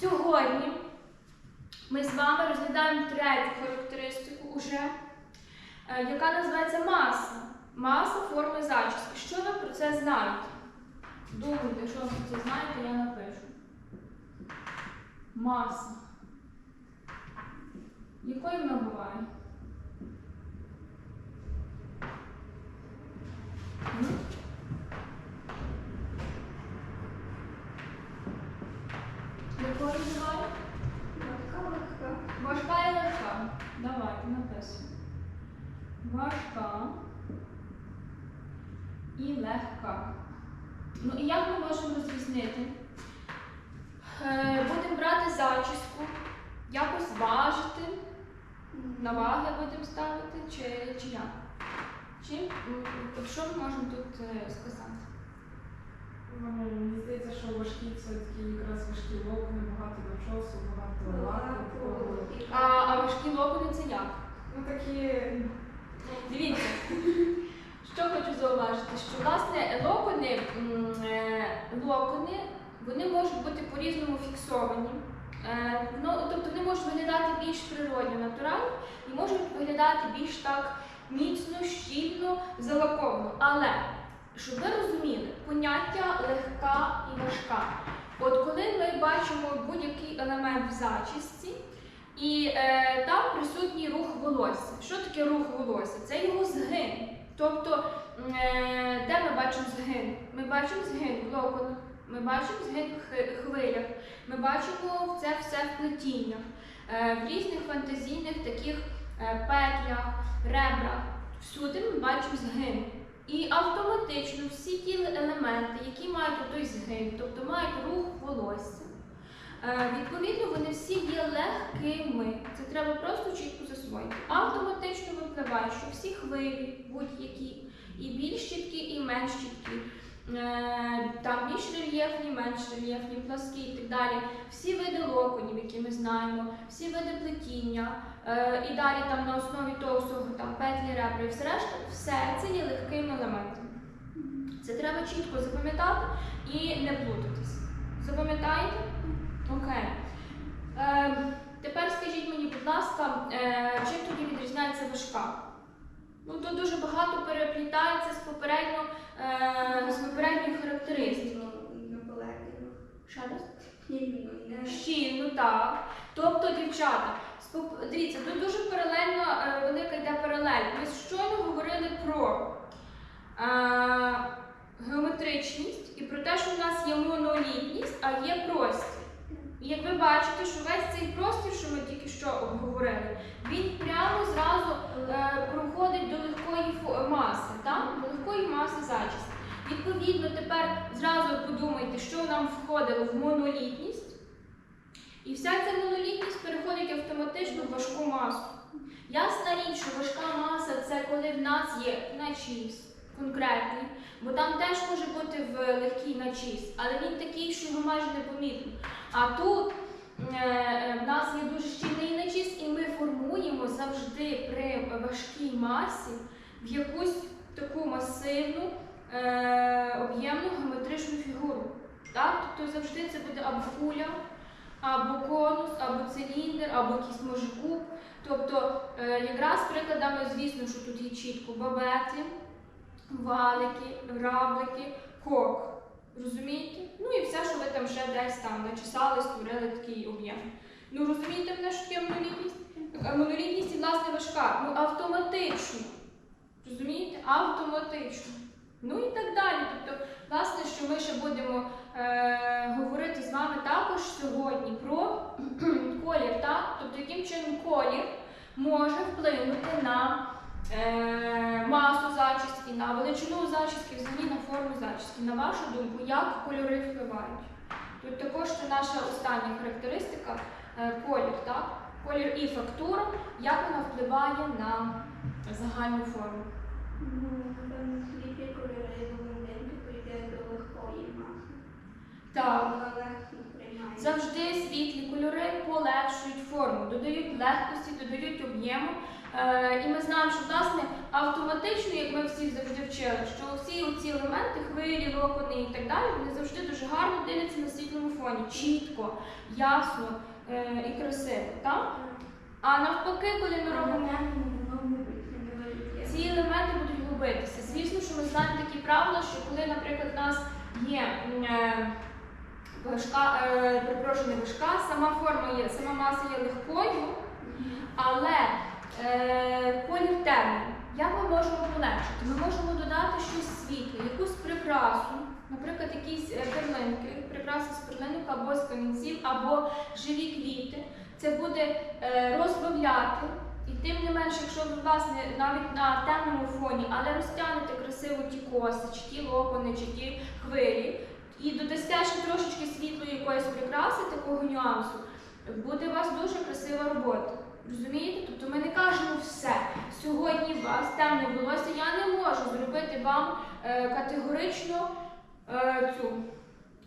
Сьогодні ми з вами розглядаємо третю характеристику уже, е, яка називається маса. Маса форми зачіски. Що ви про це знаєте? Думайте, що ви про це знаєте, я напишу. Маса. Якою вона буває? М? Якою буває? Легка, легка. Важка і легка. Давайте написуємо. Важка і легка. Ну і як ми можемо розрізнити? Е, будемо брати зачіску, якось важити, на ваги будемо ставити, чи, чи як? Чи, м, що ми можемо тут е, сказати? Ну, Мені здається, що важкі це такі якраз важкі локони, багато начосу, багато лаку. А, а важкі локони це як? Ну такі Дивіться, що хочу зауважити, що власне локони, е, локони вони можуть бути по-різному фіксовані. Е, Ну, тобто вони можуть виглядати більш природньо, натурально і можуть виглядати більш так міцно, щільно, залаковано. Але щоб ви розуміли, поняття легка і важка. От коли ми бачимо будь-який елемент в зачісті, і е, там присутній рух волосся. Що таке рух волосся? Це його згин. Тобто, е, де ми бачимо згин? Ми бачимо згин в локонах, ми бачимо згин в хвилях, ми бачимо це все в плетіннях, е, в різних фантазійних таких е, петлях, ребрах. Всюди ми бачимо згин. І автоматично всі ті елементи, які мають той згин, тобто мають рух волосся, Відповідно, вони всі є легкими. Це треба просто чітко засвоїти. Автоматично випливає, що всі хвилі, будь-які, і більш чіткі, і менш чіткі. Е, Там більш рельєфні, менш рельєфні, пласкі і так далі. Всі види локонів, які ми знаємо, всі види плетіння, е, і далі там на основі того всього там петлі, ребра і все решта, все це є легкими елементами. Це треба чітко запам'ятати і не плутатись. Запам'ятаєте? Окей. Е, тепер скажіть мені, будь ласка, е, чим тоді відрізняється важка? Ну, тут дуже багато переплітається з попередньо, е, з попередньою характеристикою. Наполегливо. Ще раз? Щільно, так. Тобто, дівчата, дивіться, тут дуже паралельно е, велика йде паралель. Ми щойно говорили про е, геометричність і про те, що в нас є монолітність, а є простір. І як ви бачите, що весь цей простір, що ми тільки що обговорили, він прямо зразу е, проходить до легкої маси, так? до легкої маси зачіски. Відповідно, тепер зразу подумайте, що нам входило в монолітність, і вся ця монолітність переходить автоматично в важку масу. Ясна річ, що важка маса це коли в нас є начіс конкретний, бо там теж може бути в легкий начіс, але він такий, що його майже не помітно. А тут е, е, в нас є дуже щільний начіс, і ми формуємо завжди при важкій масі в якусь таку масивну, е, об'ємну геометричну фігуру. Тобто завжди це буде або куля, або конус, або циліндр, або якийсь може куб. Тобто, якраз прикладами, звісно, що тут є чітко бабети, валики, раблики, кок. Розумієте? Ну і все, що ви там ще десь там начесали, створили такий об'єм. Ну розумієте мене, що таке монолітність? Е, Монолітність і власне важка. Ну автоматично. Розумієте? Автоматично. Ну і так далі. Тобто, власне, що ми ще будемо е, говорити з вами також сьогодні про колір, так? Тобто, яким чином колір може вплинути на масу зачіски, на величину зачіски, взагалі на форму зачіски. На вашу думку, як кольори впливають? Тут також це наша остання характеристика е, колір, так? Колір і фактура, як вона впливає на загальну форму. Ну. Так. Завжди світлі кольори полегшують форму, додають легкості, додають об'єму Е, і ми знаємо, що власне автоматично, як ми всі завжди вчили, що всі ці елементи, хвилі, локони і так далі, вони завжди дуже гарно дивляться на світлому фоні, чітко, ясно е, і красиво. Так? А навпаки, коли ми робимо ці елементи будуть губитися. Звісно, що ми знаємо такі правила, що коли, наприклад, у нас є е, важка, е, перепрошую, сама форма є, сама маса є легкою, але е, колір темний. Як ми можемо полегшити? Ми можемо додати щось світле, якусь прикрасу, наприклад, якісь е, перлинки, прикраси з перлинок або з камінців, або живі квіти. Це буде е, розбавляти. І тим не менше, якщо ви власне навіть на темному фоні, але розтягнете красиво ті коси, чи ті локони, чи ті хвилі, і додасте ще трошечки світлої якоїсь прикраси, такого нюансу, буде у вас дуже красива робота. Розумієте? Тобто ми не кажемо все. Сьогодні у вас темне волосся, я не можу зробити вам е, категорично е, цю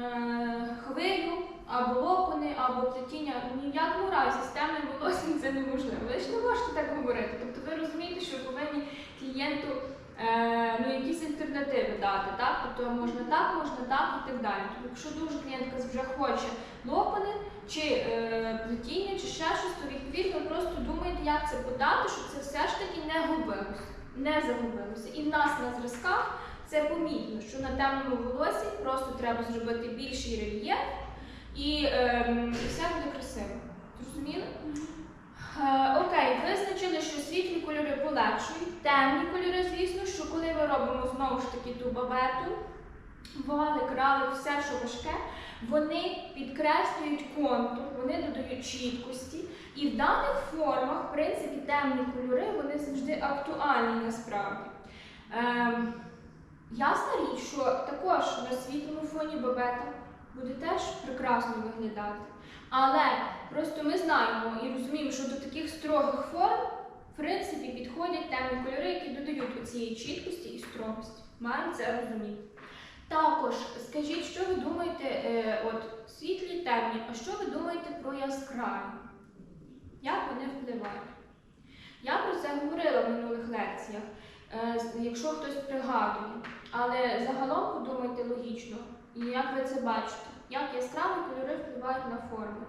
е, хвилю або локони, або плетіння. Ні в якому разі з темним волоссям це неможливо. Ви ж не можете так говорити. Тобто ви розумієте, що ви повинні клієнту е, ну, якісь альтернативи дати. Так? Тобто можна так, можна так і так далі. Тобто, якщо дуже клієнтка вже хоче локони, чи е, плетіння, чи ще щось, то відповідно просто думаєте, як це подати, щоб це все ж таки не губилося, не загубилося. І в нас на зразках це помітно, що на темному волосі просто треба зробити більший рельєф і, ем, і все буде красиво. Зрозуміли? Е, окей, визначили, що світлі кольори полегшують, темні кольори, звісно, що коли ми робимо знову ж таки ту бабету, валик, ралик, все, що важке, вони підкреслюють контур, вони додають чіткості. І в даних формах, в принципі, темні кольори вони завжди актуальні насправді. Ем, ясна річ, що також на світлому фоні бабета буде теж прекрасно виглядати. Але просто ми знаємо і розуміємо, що до таких строгих форм, в принципі, підходять темні кольори, які додають оцієї чіткості і строгості. Маємо це розуміти. Також скажіть, що ви думаєте, е, от світлі темні, а що ви думаєте про яскраві? Як вони впливають? Я про це говорила в минулих лекціях, е, якщо хтось пригадує. Але загалом подумайте логічно, і як ви це бачите, як яскраві кольори впливають на форму.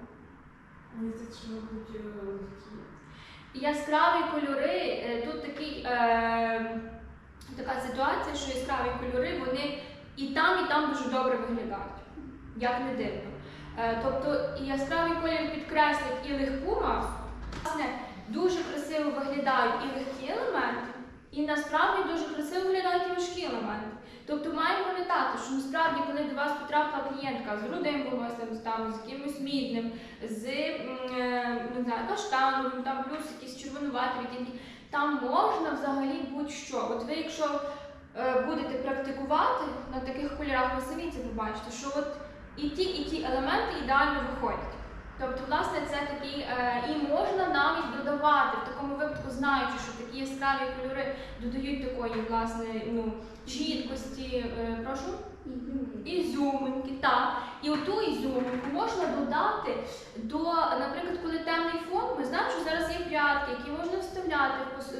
Мені здається, що мабуть е, легкі. Яскраві кольори, е, тут такий, е, така ситуація, що яскраві кольори вони і там, і там дуже добре виглядають, як не дивно. Е, тобто і яскравий колір підкреслить і легку масу, власне, дуже красиво виглядають і легкі елементи, і насправді дуже красиво виглядають і важкі елементи. Тобто маємо пам'ятати, що насправді, коли до вас потрапила клієнтка з рудим волоссям, там, з якимось мідним, з е, не знаю, каштановим, там плюс якісь червонуваті відтінки, там можна взагалі будь-що. От ви, якщо е, будете практикувати на таких кольорах, ви самі це побачите, що от і ті, і ті елементи ідеально виходять. Тобто, власне, це такий, е, і можна навіть додавати в такому знаючи, що такі яскраві кольори додають такої, власне, ну, чіткості, е, прошу. Ізюминки, так. І оту ізюминку можна додати до, наприклад, коли темний фон, ми знаємо, що зараз є прядки, які можна вставляти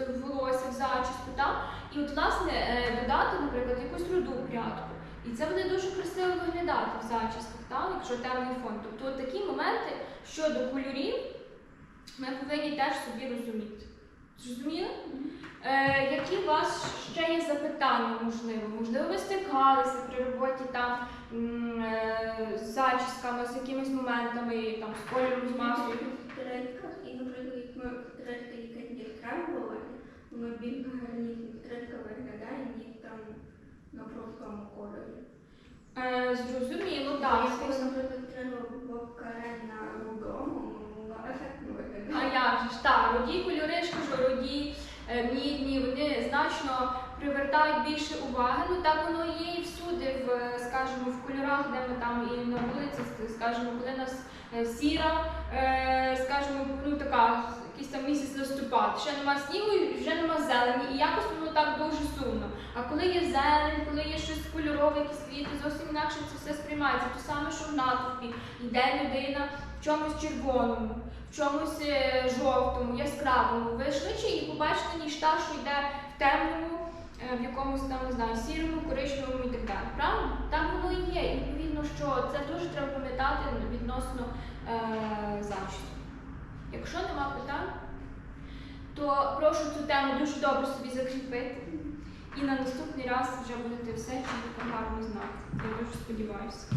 в волосся, в зачіску, так? І от, власне, е, додати, наприклад, якусь руду прядку. І це буде дуже красиво виглядати в зачісках, так? якщо темний фон. Тобто от такі моменти щодо кольорів ми повинні теж собі розуміти. Зрозуміли? Е, які у вас ще є запитання, можливо? Можливо, ви стикалися при роботі там м, е, з зачісками, з якимись моментами, там, з кольором, з масою. І, наприклад, як ми більш гарні третка виглядає, ніж там на простому кольорі. Е, зрозуміло, так. Якщо, наприклад, треба бокаре на рудому, ну, вона ефектно А виглядає. як же ж так, роді кольори, ж кажу, роді, е, мідні, вони значно привертають більше уваги. Ну так воно є і всюди, в, е, скажімо, в кольорах, де ми там і на вулиці, скажімо, коли нас е, сіра, е, скажімо, ну така якийсь там місяць листопад, ще нема снігу і вже нема зелені, і якось воно так дуже сумно. А коли є зелень, коли є щось кольорове, якісь квіти, зовсім інакше це все сприймається. Те саме, що в натовпі йде людина в чомусь червоному, в чомусь е, жовтому, яскравому. Ви швидше її побачите, ніж та, що йде в темному, е, в якомусь там не знаю, сірому, коричневому і так далі. Правильно? Так воно і є. І відповідно, що це дуже треба пам'ятати відносно е, зачісу. Якщо нема питань, то прошу цю тему дуже добре собі закріпити. І на наступний раз вже будете все чітко гарно знати. Я дуже сподіваюся.